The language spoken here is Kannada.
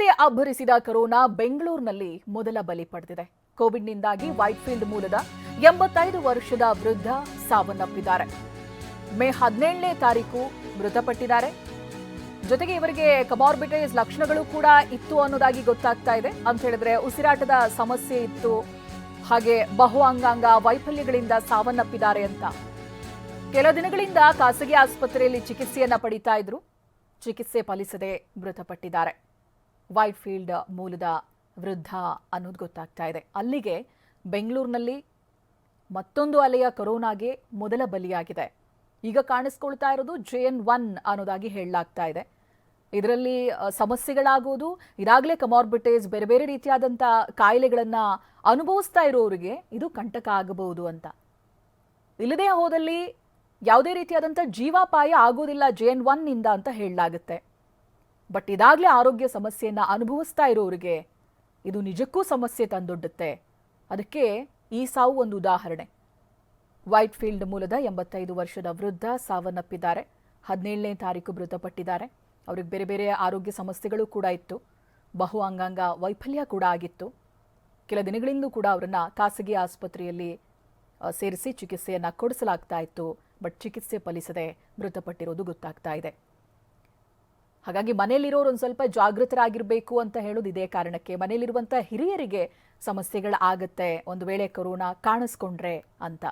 ಮತ್ತೆ ಅಬ್ಬರಿಸಿದ ಕೊರೋನಾ ಬೆಂಗಳೂರಿನಲ್ಲಿ ಮೊದಲ ಬಲಿ ಪಡೆದಿದೆ. ಕೋವಿಡ್ನಿಂದಾಗಿ ವೈಟ್ಫೀಲ್ಡ್ ಮೂಲದ ಎಂಬತ್ತೈದು ವರ್ಷದ ವೃದ್ಧ ಸಾವನ್ನಪ್ಪಿದ್ದಾರೆ. ಮೇ ಹದಿನೇಳನೇ ತಾರೀಕು ಮೃತಪಟ್ಟಿದ್ದಾರೆ. ಜೊತೆಗೆ ಇವರಿಗೆ ಕಮಾರ್ಬಿಟೈಸ್ ಲಕ್ಷಣಗಳು ಕೂಡ ಇತ್ತು ಅನ್ನೋದಾಗಿ ಗೊತ್ತಾಗ್ತಾ ಇದೆ. ಅಂತ ಹೇಳಿದ್ರೆ ಉಸಿರಾಟದ ಸಮಸ್ಯೆ ಇತ್ತು. ಹಾಗೆ ಬಹು ಅಂಗಾಂಗ ವೈಫಲ್ಯಗಳಿಂದ ಸಾವನ್ನಪ್ಪಿದ್ದಾರೆ ಅಂತ. ಕೆಲ ದಿನಗಳಿಂದ ಖಾಸಗಿ ಆಸ್ಪತ್ರೆಯಲ್ಲಿ ಚಿಕಿತ್ಸೆಯನ್ನ ಪಡೀತಾ ಇದ್ರು. ಚಿಕಿತ್ಸೆ ಫಲಿಸದೆ ಮೃತಪಟ್ಟಿದ್ದಾರೆ. ವೈಟ್ಫೀಲ್ಡ್ ಮೂಲದ ವೃದ್ಧ ಅನ್ನೋದು ಗೊತ್ತಾಗ್ತಾ ಇದೆ. ಅಲ್ಲಿಗೆ ಬೆಂಗಳೂರಿನಲ್ಲಿ ಮತ್ತೊಂದು ಅಲೆಯ ಕೊರೋನಾಗೆ ಮೊದಲ ಬಲಿಯಾಗಿದೆ. ಈಗ ಕಾಣಿಸ್ಕೊಳ್ತಾ ಇರೋದು ಜೆ ಎನ್ ಒನ್ ಅನ್ನೋದಾಗಿ ಹೇಳಲಾಗ್ತಾ ಇದೆ. ಇದರಲ್ಲಿ ಸಮಸ್ಯೆಗಳಾಗೋದು, ಇದಾಗಲೇ ಕಮಾರ್ಬಿಟೇಸ್ ಬೇರೆ ಬೇರೆ ರೀತಿಯಾದಂಥ ಕಾಯಿಲೆಗಳನ್ನು ಅನುಭವಿಸ್ತಾ ಇರೋರಿಗೆ ಇದು ಕಂಟಕ ಆಗಬಹುದು ಅಂತ. ಇಲ್ಲದೆ ಹೋದಲ್ಲಿ ಯಾವುದೇ ರೀತಿಯಾದಂಥ ಜೀವಾಪಾಯ ಆಗೋದಿಲ್ಲ ಜೆ ಎನ್ ಒನ್ನಿಂದ ಅಂತ ಹೇಳಲಾಗುತ್ತೆ. ಬಟ್ ಇದಾಗಲೇ ಆರೋಗ್ಯ ಸಮಸ್ಯೆಯನ್ನು ಅನುಭವಿಸ್ತಾ ಇರೋರಿಗೆ ಇದು ನಿಜಕ್ಕೂ ಸಮಸ್ಯೆ ತಂದೊಡ್ಡುತ್ತೆ. ಅದಕ್ಕೆ ಈ ಸಾವು ಒಂದು ಉದಾಹರಣೆ. ವೈಟ್ ಫೀಲ್ಡ್ ಮೂಲದ ಎಂಬತ್ತೈದು ವರ್ಷದ ವೃದ್ಧ ಸಾವನ್ನಪ್ಪಿದ್ದಾರೆ. ಹದಿನೇಳನೇ ತಾರೀಕು ಮೃತಪಟ್ಟಿದ್ದಾರೆ. ಅವ್ರಿಗೆ ಬೇರೆ ಬೇರೆ ಆರೋಗ್ಯ ಸಮಸ್ಯೆಗಳು ಕೂಡ ಇತ್ತು. ಬಹು ಅಂಗಾಂಗ ವೈಫಲ್ಯ ಕೂಡ ಆಗಿತ್ತು. ಕೆಲ ದಿನಗಳಿಂದ ಕೂಡ ಅವರನ್ನ ಖಾಸಗಿ ಆಸ್ಪತ್ರೆಯಲ್ಲಿ ಸೇರಿಸಿ ಚಿಕಿತ್ಸೆಯನ್ನು ಕೊಡಿಸಲಾಗ್ತಾ ಇತ್ತು. ಬಟ್ ಚಿಕಿತ್ಸೆ ಫಲಿಸದೆ ಮೃತಪಟ್ಟಿರೋದು ಗೊತ್ತಾಗ್ತಾ ಇದೆ. ಹಾಗಾಗಿ ಮನೆಯಲ್ಲಿರೋರು ಒಂದು ಸ್ವಲ್ಪ ಜಾಗೃತರಾಗಿರಬೇಕು ಅಂತ ಹೇಳೋದು ಇದೇ ಕಾರಣಕ್ಕೆ. ಮನೆಯಲ್ಲಿರುವಂಥ ಹಿರಿಯರಿಗೆ ಸಮಸ್ಯೆಗಳಾಗತ್ತೆ. ಒಂದು ವೇಳೆ ಕೊರೋನಾ ಕಾಣಿಸ್ಕೊಂಡ್ರೆ ಅಂತ.